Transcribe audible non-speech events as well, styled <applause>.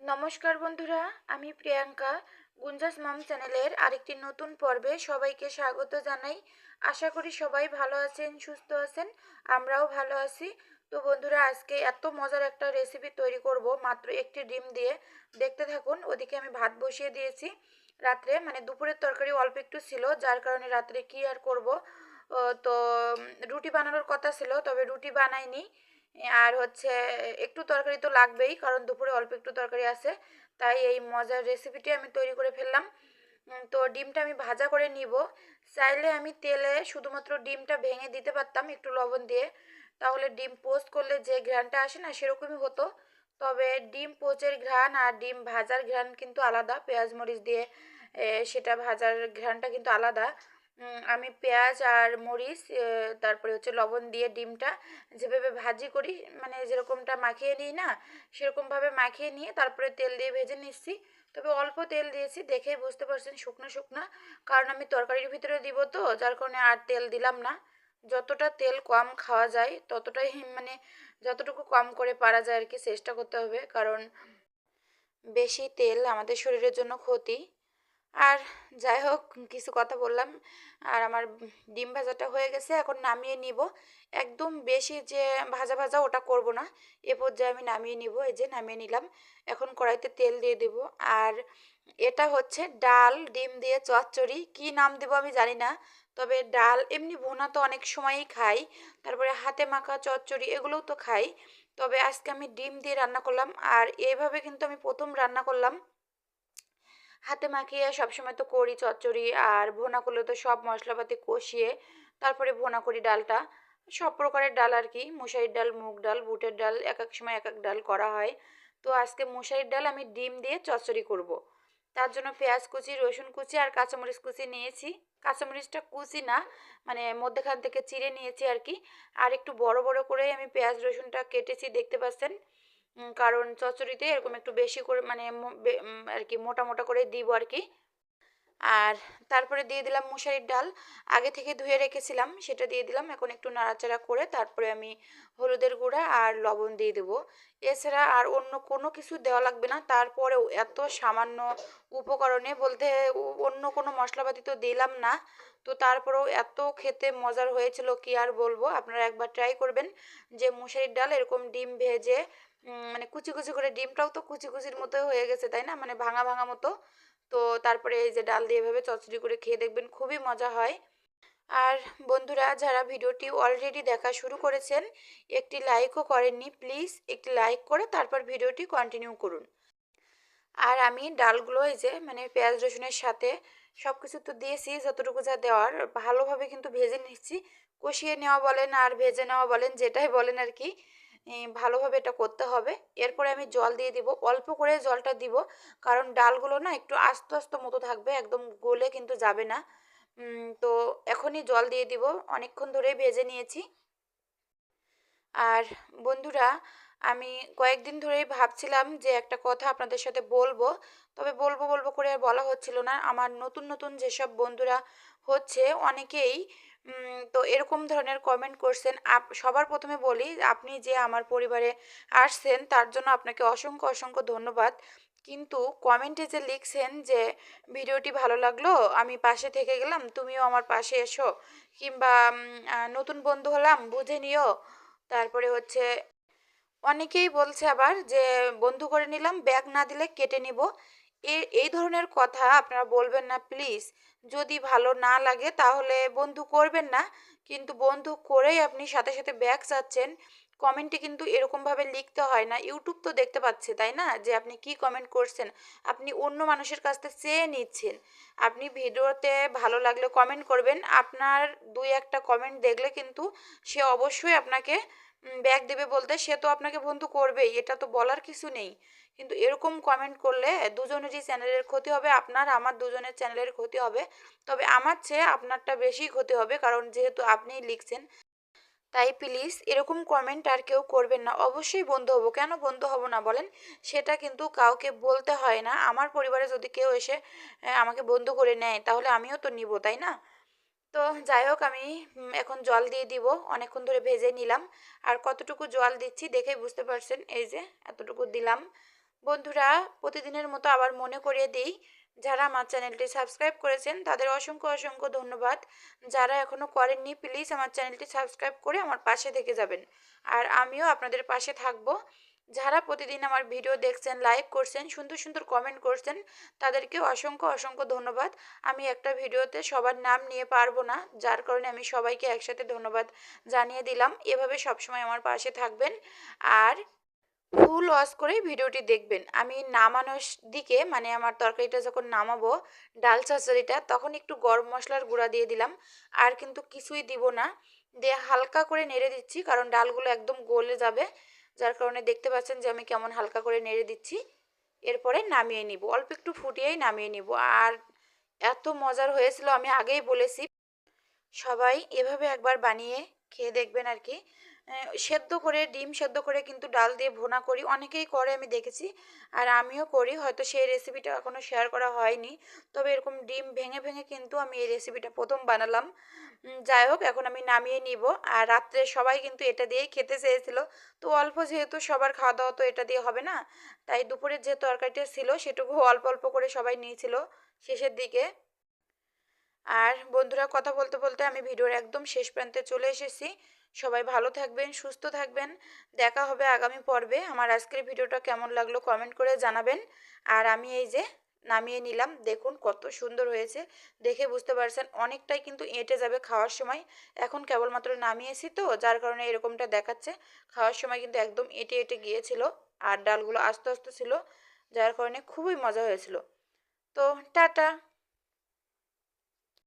নমস্কার বন্ধুরা, আমি প্রিয়াঙ্কা। গুঞ্জাস মাম চ্যানেলের আরেকটি নতুন পর্বে সবাইকে স্বাগত জানাই। আশা করি সবাই ভালো আছেন, সুস্থ আছেন, আমরাও ভালো আছি। তো বন্ধুরা, আজকে এত মজার একটা রেসিপি তৈরি করব, মাত্র একটি ডিম দিয়ে। দেখতে থাকুন, ওদিকে আমি ভাত বসিয়ে দিয়েছি। রাত্রে মানে দুপুরের তরকারি অল্প একটু ছিল, যার কারণে রাত্রে কি আর করব? তো রুটি বানানোর কথা ছিল, তবে রুটি বানাইনি। আর হচ্ছে একটু তরকারি তো লাগবেই, কারণ দুপুরে অল্প একটু তরকারি আছে। তাই এই মজার রেসিপিটি আমি তৈরি করে ফেললাম। তো ডিমটা আমি ভাজা করে নিব। চাইলে আমি তেলে শুধুমাত্র ডিমটা ভেঙে দিতে পারতাম একটু লবণ দিয়ে। তাহলে ডিম পোস্ট করলে যে ঘ্রাণটা আসে না, সেরকমই হতো। তবে ডিম পোচের ঘ্রাণ আর ডিম ভাজার ঘ্রাণ কিন্তু আলাদা। পেঁয়াজ মরিচ দিয়ে সেটা ভাজার ঘ্রাণটা কিন্তু আলাদা। আমি পেঁয়াজ আর মরিচ তারপরে হচ্ছে লবণ দিয়ে ডিমটা যেভাবে ভাজি করি মানে যেরকমটা মাখিয়ে নিই না, সেরকমভাবে মাখিয়ে নিয়ে তারপরে তেল দিয়ে ভেজে নিচ্ছি। তবে অল্প তেল দিয়েছি দেখেই বুঝতে পারছেন শুকনো শুকনো, কারণ আমি তরকারির ভিতরে দিব তো, যার কারণে আর তেল দিলাম না। যতটা তেল কম খাওয়া যায়, ততটাই <laughs> মানে যতটুকু কম করে পারা যায় আর কি, চেষ্টা করতে হবে, কারণ বেশি তেল আমাদের শরীরের জন্য ক্ষতি। আর যাই হোক, কিছু কথা বললাম। আর আমার ডিম ভাজাটা হয়ে গেছে, এখন নামিয়ে নিব। একদম বেশি যে ভাজা ভাজা ওটা করব না, এ পর্যায়ে আমি নামিয়ে নিব, এই যে নামিয়ে নিলাম। এখন কড়াইতে তেল দিয়ে দেব। আর এটা হচ্ছে ডাল, ডিম দিয়ে চচ্চড়ি। কি নাম দেবো আমি জানি না, তবে ডাল, এমনি ভুনা তো অনেক সময়ই খাই। তারপরে হাতে মাখা চচ্চড়ি এগুলোও তো খাই। তবে আজকে আমি ডিম দিয়ে রান্না করলাম। আর এইভাবে কিন্তু আমি প্রথম রান্না করলাম। হাতে মাখিয়ে সবসময় তো করি চচ্চড়ি, আর ভোনা করলে তো সব মশলাপাতি কষিয়ে তারপরে ভোনা করি ডালটা। সব প্রকারের ডাল আর কি মুসারির ডাল, মুগ ডাল, বুটের ডাল, এক এক সময় এক এক ডাল করা হয়। তো আজকে মুসারির ডাল আমি ডিম দিয়ে চচ্চড়ি করব। তার জন্য পেঁয়াজ কুচি, রসুন কুচি আর কাঁচামরিচ কুচি নিয়েছি। কাঁচামরিচটা কুচি না মানে মধ্যেখান থেকে চিড়ে নিয়েছি আর কি। আর একটু বড় বড় করে আমি পেঁয়াজ, রসুনটা কেটেছি, দেখতে পাচ্ছেন? কারণ চচ্চড়িতে এরকম একটু বেশি করে মানে আর কি মোটা মোটা করে দিব আর কি। আর তারপরে দিয়ে দিলাম মুসারির ডাল। আগে থেকে ধুয়ে রেখেছিলাম, সেটা দিয়ে দিলাম। এখন একটু নাড়াচাড়া করে তারপরে আমি হলুদের গুঁড়া আর লবণ দিয়ে দেবো। এছাড়া আর অন্য কোনো কিছু দেওয়া লাগবে না। তারপরেও এত সামান্য উপকরণে বলতে অন্য কোনো মশলাপাতি তো দিলাম না। তো তারপরেও এত খেতে মজার হয়েছিল, কি আর বলব? আপনারা একবার ট্রাই করবেন যে মুসারির ডাল এরকম ডিম ভেজে মানে কুচি কুচি করে ডিমটাও তো কুচি কুচির মতো হয়ে গেছে, তাই না? মানে ভাঙা ভাঙা মতো। তো তারপরে এই যে ডাল দিয়ে এভাবে চচ্চড়ি করে খেয়ে দেখবেন খুবই মজা হয়। আর বন্ধুরা, যারা ভিডিওটি অলরেডি দেখা শুরু করেছেন, একটি লাইকও করেননি প্লিজ একটি লাইক করে তারপর ভিডিওটি কন্টিনিউ করুন। আর আমি ডালগুলো এই যে মানে পেঁয়াজ, রসুনের সাথে সব কিছু তো দিয়েছি, যতটুকু যা দেওয়ার, ভালোভাবে কিন্তু ভেজে নিচ্ছি। কষিয়ে নেওয়া বলেন আর ভেজে নেওয়া বলেন, যেটাই বলেন আর কি। ভালোভাবে এটা করতে হবে। এরপরে আমি জল দিয়ে দিব। অল্প করে জলটা দিব, কারণ ডালগুলো না একটু আস্তে আস্তে মতো থাকবে, একদম গলে কিন্তু যাবে না। তো এখনই জল দিয়ে দিব। অনেকক্ষণ ধরেই ভেজে নিয়েছি। আর বন্ধুরা, আমি কয়েকদিন ধরেই ভাবছিলাম যে একটা কথা আপনাদের সাথে বলব, তবে বলব বলব করে আর বলা হচ্ছিল না। আমার নতুন নতুন যেসব বন্ধুরা হচ্ছে, অনেকেই তো এরকম ধরনের কমেন্ট করছেন। সবার প্রথমে বলি, আপনি যে আমার পরিবারে আসছেন, তার জন্য আপনাকে অসংখ্য অসংখ্য ধন্যবাদ। কিন্তু কমেন্টে যে লিখছেন যে, ভিডিওটি ভালো লাগল, আমি পাশে থেকে গেলাম, তুমিও আমার পাশে এসো। কিংবা নতুন বন্ধু হলাম, বুঝে নিও। তারপরে হচ্ছে, অনেকেই বলছে আবার যে, বন্ধু করে নিলাম, ব্যাগ না দিলে কেটে নিব। এই ধরনের কথা আপনারা বলবেন না, প্লিজ। যদি ভালো না লাগে তাহলে বন্ধু করবেন না। কিন্তু বন্ধু করেই আপনি সাথে সাথে ব্যাগ চাচ্ছেন কমেন্টে কিন্তু এরকমভাবে লিখতে হয় না। ইউটিউব তো দেখতে পাচ্ছে, তাই না? যে আপনি কি কমেন্ট করছেন? আপনি অন্য মানুষের কাছ থেকে চেয়ে নিচ্ছেন। আপনি ভিডিওতে ভালো লাগলে কমেন্ট করবেন। আপনার দুই একটা কমেন্ট দেখলে কিন্তু সে অবশ্যই আপনাকে ব্যাগ দেবে বলতে সে তো আপনাকে বন্ধু করবেই, এটা তো বলার কিছু নেই। কিন্তু এরকম কমেন্ট করলে দুজনেরই চ্যানেলের ক্ষতি হবে, আপনার আমার দুজনের চ্যানেলের ক্ষতি হবে। তবে আমার চেয়ে আপনারটা বেশি ক্ষতি হবে, কারণ যেহেতু আপনিই লিখছেন, তাই প্লিজ এরকম কমেন্ট আর কেউ করবেন না। অবশ্যই বন্ধু হব। কেন বন্ধু হব না বলেন? সেটা কিন্তু কাউকে বলতে হয় না। আমার পরিবারে যদি কেউ এসে আমাকে বন্ধু করে নেয়, তাহলে আমিও তো নিব, তাই না? তো যাই হোক, আমি এখন জল দিয়ে দিব। অনেকক্ষণ ধরে ভেজে নিলাম। আর কতটুকু জল দিচ্ছি দেখে বুঝতে পারছেন, এই যে এতটুকু দিলাম। বন্ধুরা, প্রতিদিনের মতো আবার মনে করিয়ে দিই, যারা আমার চ্যানেলটি সাবস্ক্রাইব করেছেন, তাদের অসংখ্য অসংখ্য ধন্যবাদ। যারা এখনও করেননি, প্লিজ আমার চ্যানেলটি সাবস্ক্রাইব করে আমার পাশে থেকে যাবেন। আর আমিও আপনাদের পাশে থাকব। যারা প্রতিদিন আমার ভিডিও দেখছেন লাইক করছেন, সুন্দর সুন্দর কমেন্ট করছেন তাদেরকে অসংখ্য অসংখ্য ধন্যবাদ। আমি একটা ভিডিওতে সবার নাম নিয়ে পারব না, যার কারণে আমি সবাইকে একসাথে ধন্যবাদ জানিয়ে দিলাম। এভাবে সবসময় আমার পাশে থাকবেন আর ফুল ওয়াশ করে ভিডিওটি দেখবেন। আমি নামানোর দিকে মানে আমার তরকারিটা যখন নামাবো, ডাল চচ্চড়িটা, তখন একটু গরম মশলার গুঁড়া দিয়ে দিলাম। আর কিন্তু কিছুই দিব না। দিয়ে হালকা করে নেড়ে দিচ্ছি, কারণ ডালগুলো একদম গলে যাবে। যার কারণে দেখতে পাচ্ছেন যে আমি কেমন হালকা করে নেড়ে দিচ্ছি। এরপরে নামিয়ে নিব, অল্প একটু ফুটিয়েই নামিয়ে নিব। আর এত মজার হয়েছিল, আমি আগেই বলেছি, সবাই এভাবে একবার বানিয়ে খেয়ে দেখবেন আর কি। সেদ্ধ করে, ডিম সেদ্ধ করে কিন্তু ডাল দিয়ে ভুনা করি। অনেকেই করে, আমি দেখেছি। আর আমিও করি, হয়তো সেই রেসিপিটা এখনও শেয়ার করা হয়নি। তবে এরকম ডিম ভেঙে ভেঙে কিন্তু আমি এই রেসিপিটা প্রথম বানালাম। যাই হোক, এখন আমি নামিয়ে নিব। আর রাত্রে সবাই কিন্তু এটা দিয়েই খেতে চেয়েছিল। তো অল্প যেহেতু সবার খাওয়া দাওয়া তো এটা দিয়ে হবে না, তাই দুপুরের যে তরকারিটা ছিল সেটুকু অল্প অল্প করে সবাই নিয়েছিল শেষের দিকে। আর বন্ধুরা, কথা বলতে বলতে আমি ভিডিওর একদম শেষ প্রান্তে চলে এসেছি। সবাই ভালো থাকবেন, সুস্থ থাকবেন। দেখা হবে আগামী পর্বে। আমার আজকের ভিডিওটা কেমন লাগল কমেন্ট করে জানাবেন। আর আমি এই যে নামিয়ে নিলাম, দেখুন কত সুন্দর হয়েছে। দেখে বুঝতে পারছেন অনেকটাই কিন্তু এঁটে যাবে খাওয়ার সময়। এখন কেবলমাত্র নামিয়েছি তো, যার কারণে এরকমটা দেখাচ্ছে। খাওয়ার সময় কিন্তু একদম এঁটে এঁটে গিয়েছিল আর ডালগুলো আস্তে আস্তে ছিল, যার কারণে খুবই মজা হয়েছিল। তো টাটা!